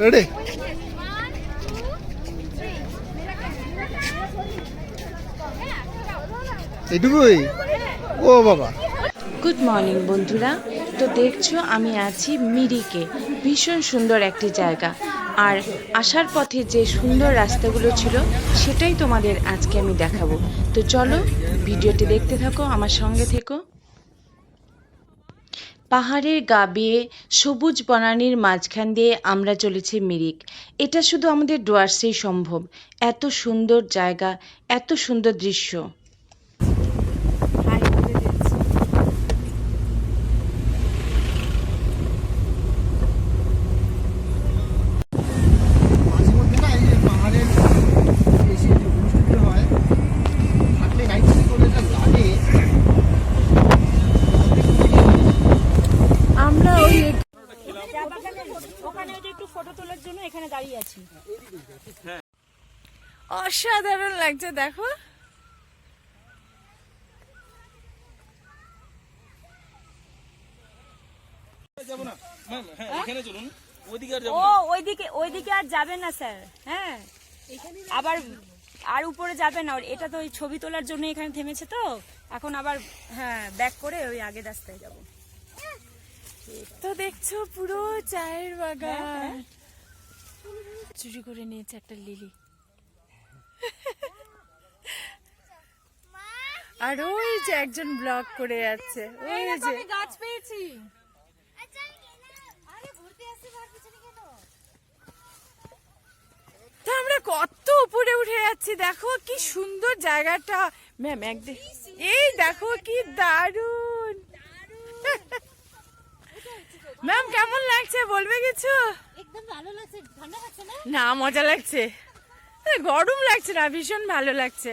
Ready এইটুকুই? ও বাবা। Good morning বন্ধুরা। তো দেখছ, আমি আছি মিরিকে। ভীষণ সুন্দর একটি জায়গা। আর আসার পথে যে সুন্দর রাস্তাগুলো ছিল, সেটাই তোমাদের আজকে আমি দেখাবো। তো চলো, ভিডিওটি দেখতে থাকো, আমার সঙ্গে থেকো। পাহাড়ের গা বেয়ে সবুজ বনানির মাঝখান দিয়ে আমরা চলেছি মিরিক। এটা শুধু আমাদের ডুয়ার্সেই সম্ভব। এত সুন্দর জায়গা, এত সুন্দর দৃশ্য মাঝে মধ্যে না এই যে পাহাড়ের এসে যে অনুষ্ঠানগুলো হয় থাকলে নাইট করে এটা লাগে আমরা ওই চা বাগানের ওখানে ওই যে একটু ফটো তোলার জন্য এখানে দাঁড়িয়ে আছি অসাধারণ লাগছে দেখো। ওইদিকে ওইদিকে আর যাবেন না স্যার। হ্যাঁ? আবার আর উপরে যাবেন না এটা তো ওই ছবি তোলার জন্য এখানে থেমেছে তো। এখন আবার হ্যাঁ ব্যাক করে ওই আগের রাস্তায় যাব। তো দেখছ পুরো চায়ের বাগান। চুরি করে নিয়েছে একটা লিলি। আর ওই যে একজন ব্লগ করে যাচ্ছে ওই যে গাছ পেয়েছি। তো আমরা কত উপরে উঠে যাচ্ছি দেখো কি সুন্দর জায়গাটা। ম্যাম একদিন এই দেখো কি দারুণ। ম্যাম কেমন লাগছে বলবে কিছু? একদম ভালো লাগছে। ঠান্ডা লাগছে না? না মজা লাগছে। গরম লাগছে না ভীষণ ভালো লাগছে।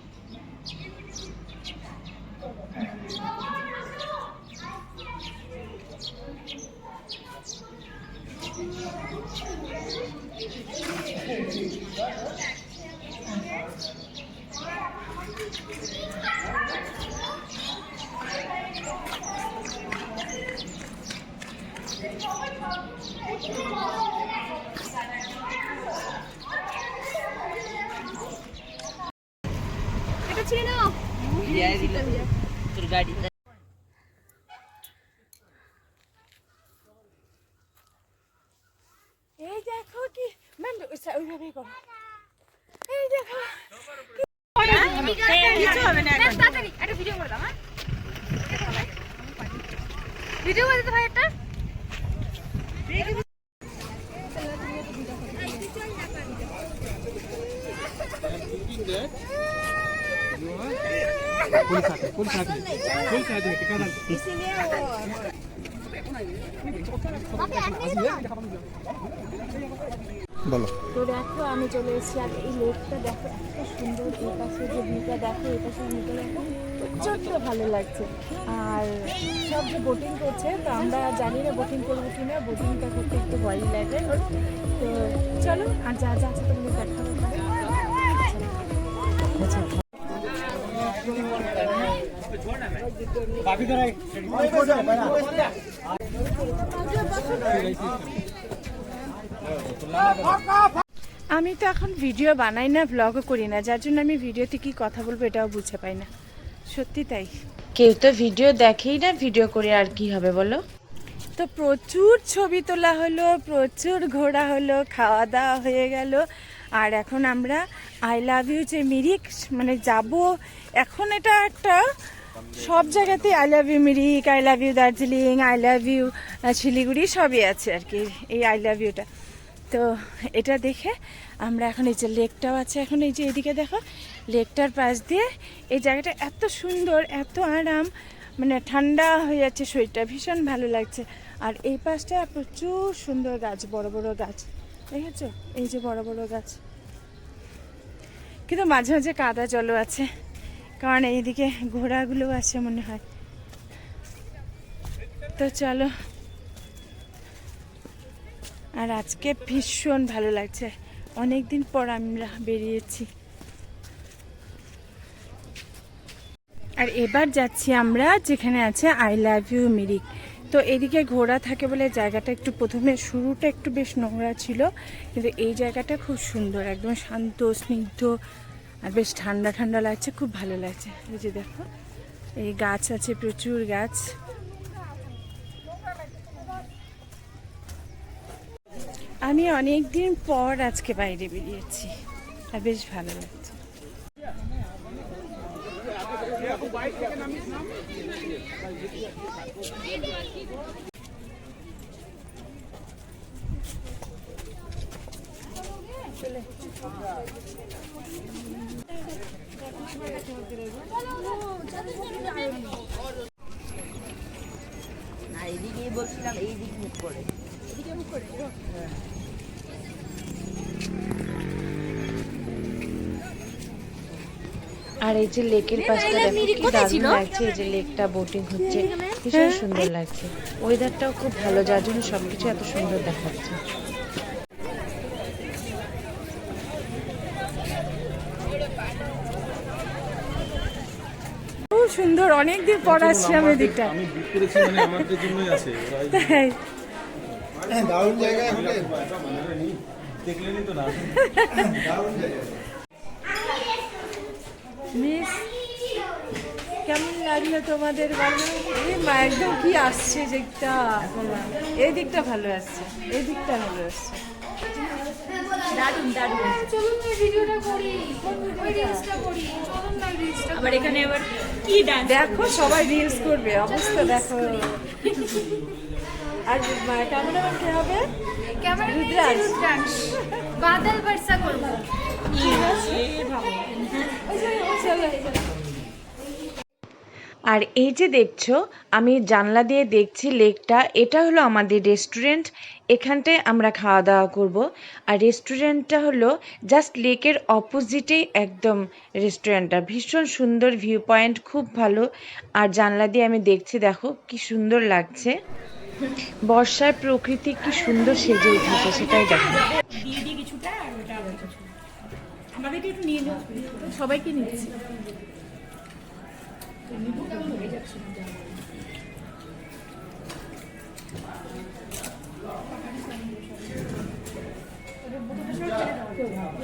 এটা ছিল নাও এই দেখো কি ম্যাম ওইভাবেই করো। এই দেখো কিছু হবে না ভিডিও করে দাও ভিডিও করে দিতে ভাই একটা বলো। তো দেখো, আমি চলে এসেছি আর এই লেকটা দেখো, এত সুন্দর, এই পাশে যে ভিউটা দেখো, এই পাশে ভিউটা দেখো প্রচণ্ড ভালো লাগছে। আর সব যে বোটিং করছে, তো আমরা জানি না বোটিং করব কি না বোটিংটা করতে একটু ভয়ই লাগে। তো চলো, আর যা যা আছে তোমাদের দেখা আমি তো এখন ভিডিও বানাই না ব্লগও করি না যার জন্য আমি ভিডিওতে কি কথা বলব এটাও বুঝে পাই না। সত্যি তাই। কেউ তো ভিডিও দেখেই না ভিডিও করে আর কি হবে বলো? তো প্রচুর ছবি তোলা হলো প্রচুর ঘোরা হলো খাওয়া দাওয়া হয়ে গেল। আর এখন আমরা আই লাভ ইউ যে মিরিক মানে যাব। এখন এটা একটা সব জায়গাতে I love you Mirik I love you Darjeeling I love you Siliguri সবই আছে আর কি, এই আই লাভ ইউটা তো এটা দেখে আমরা এখন এই যে লেকটাও আছে, এখন এই যে এদিকে দেখো লেকটার পাশ দিয়ে এই জায়গাটা এত সুন্দর, এত আরাম মানে ঠান্ডা হয়ে যাচ্ছে, শরীরটা ভীষণ ভালো লাগছে। আর এই পাশটা প্রচুর সুন্দর গাছ, বড় বড় গাছ, দেখেছ? এই যে বড় বড় গাছ। কিন্তু মাঝে মাঝে কাদা জলও আছে। কারণ এইদিকে ঘোড়াগুলো আছে মনে হয়। তো চলো। আর আজকে ভীষণ ভালো লাগছে। অনেক দিন পর আমরা বেরিয়েছি। আর এবার যাচ্ছি আমরা যেখানে আছে আই লাভ ইউ মিরিক তো এদিকে ঘোরা থাকে বলে জায়গাটা একটু প্রথমে শুরুটা একটু বেশ নোংরা ছিল, কিন্তু এই জায়গাটা খুব সুন্দর, একদম শান্ত, স্নিগ্ধ আর বেশ ঠান্ডা ঠান্ডা লাগছে, খুব ভালো লাগছে। এই যে দেখো, এই গাছ আছে, প্রচুর গাছ। আমি অনেক দিন পর আজকে বাইরে বেরিয়েছি, আর বেশ ভালো লাগছে। আর এই যে লেকের পাশটা দেখো কি দারুণ লাগছে এই যে লেকটা বোটিং হচ্ছে ভীষণ সুন্দর লাগছে। ওয়েদারটাও খুব ভালো যার জন্য সবকিছু এত সুন্দর দেখাচ্ছে। সুন্দর অনেক দিন পর আসছি আমি এদিকটা আমি বুক করেছি মানে আমাদের জন্যই আছে তাই। হ্যাঁ দারুণ জায়গায় হলে দেখলেনই তো না দারুণ জায়গা মিস কেমন লাগল তোমাদের বলো? এই মা একদম কি আসছে দিকটা এই দিকটা ভালো আসছে এই দিকটা ভালো আসছে। চলুন না ভিডিওটা করি ওই রিলসটা করি। চলুন না রিলসটা আবার এখানে আবার কি ডান্স দেখো সবাই রিলস করবে অবস্থা দেখো। আর ক্যামেরাম্যান কে হবে? ক্যামেরা রুদ্রাজ। রুদ্রাংশ বাদল বর্ষা করব। আর এই যে দেখছ আমি জানলা দিয়ে দেখছি লেকটা এটা হলো আমাদের রেস্টুরেন্ট এখানটায় আমরা খাওয়া দাওয়া করব। আর রেস্টুরেন্টটা হলো জাস্ট লেকের অপোজিটেই একদম রেস্টুরেন্টটা ভীষণ সুন্দর ভিউ পয়েন্ট খুব ভালো। আর জানলা দিয়ে আমি দেখছি, দেখো কি সুন্দর লাগছে। বর্ষার প্রকৃতি কি সুন্দর সেজে উঠেছে, সেটাই দেখো। সবাইকে নিচ্ছি।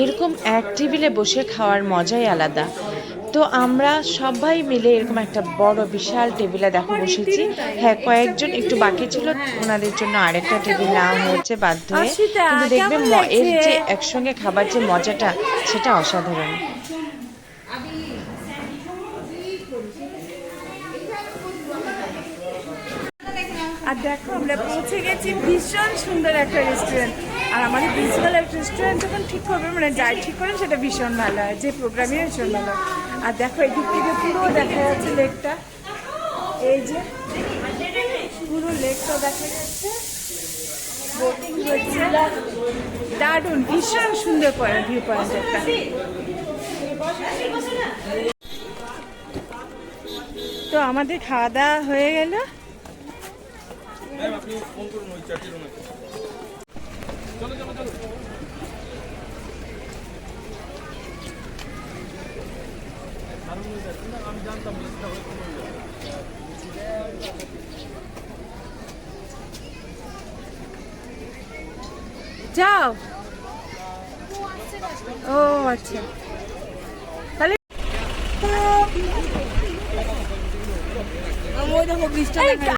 এরকম এক টেবিলে বসে খাওয়ার মজাই আলাদা। তো আমরা সবাই মিলে এরকম একটা বড় বিশাল টেবিলে দেখো বসেছি। হ্যাঁ কয়েকজন একটু বাকি ছিল ওনাদের জন্য আরেকটা টেবিল নেওয়া হয়েছে বাধ্য হয়ে। কিন্তু দেখবে এর যে একসঙ্গে খাবার যে মজাটা সেটা অসাধারণ। আর দেখো আমরা পৌঁছে গেছি ভীষণ সুন্দর একটা রেস্টুরেন্ট আর আমাদের প্রিন্সিপাল একটা রেস্টুরেন্ট যখন ঠিক করবে মানে যাই ঠিক করেন সেটা ভীষণ ভালো হয় যে প্রোগ্রামই ভীষণ ভালো হয়। আর দেখো এদিক থেকে পুরো দেখা যাচ্ছে লেকটা। এই যে পুরো লেকটা দেখা যাচ্ছে। দারুণ, ভীষণ সুন্দর পয়েন্ট ভিউ পয়েন্ট একটা তো আমাদের খাওয়া দাওয়া হয়ে গেল। রুমে চলো চলো চলো। আমি। যাও ও আচ্ছা তাহলে ওই দেখো ব্রিজটা দেখা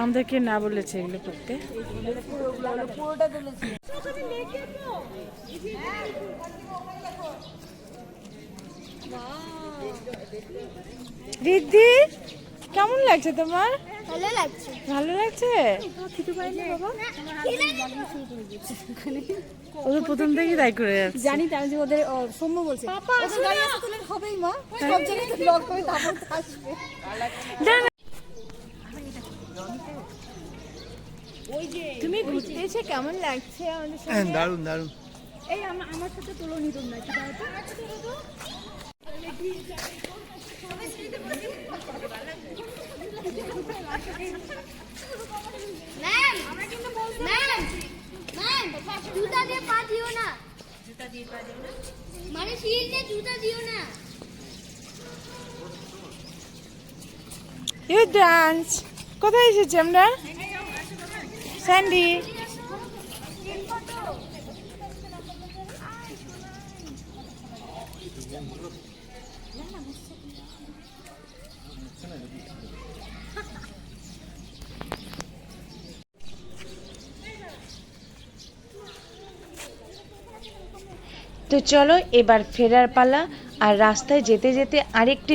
আমাদেরকে না বলেছে এগুলো করতে। দিদি কেমন লাগছে তোমার? ভালো লাগছে। ভালো লাগছে? ও প্রথম থেকেই তাই করে যাচ্ছে। জানি যে ওদের সৌম্য বলছে ওদের হবেই মা। সব জায়গায় ব্লগ করে তারপর আসবে। না, না। তুমি ঘুরতে এসে কেমন লাগছে আমাদের হ্যাঁ দারুণ দারুণ। এই আমার সাথে তুলো নিতুম না কি দাও তো। ম্যাম ম্যাম ম্যাম জুতা দিয়ে পা দিও না। জুতা দিয়ে পা দিও না। মানে শিল দিয়ে জুতা দিও না। ইউ ডান্স কোথায় এসেছি আমরা? স্যান্ডি। তো চলো এবার ফেরার পালা আর রাস্তায় যেতে যেতে আরেকটি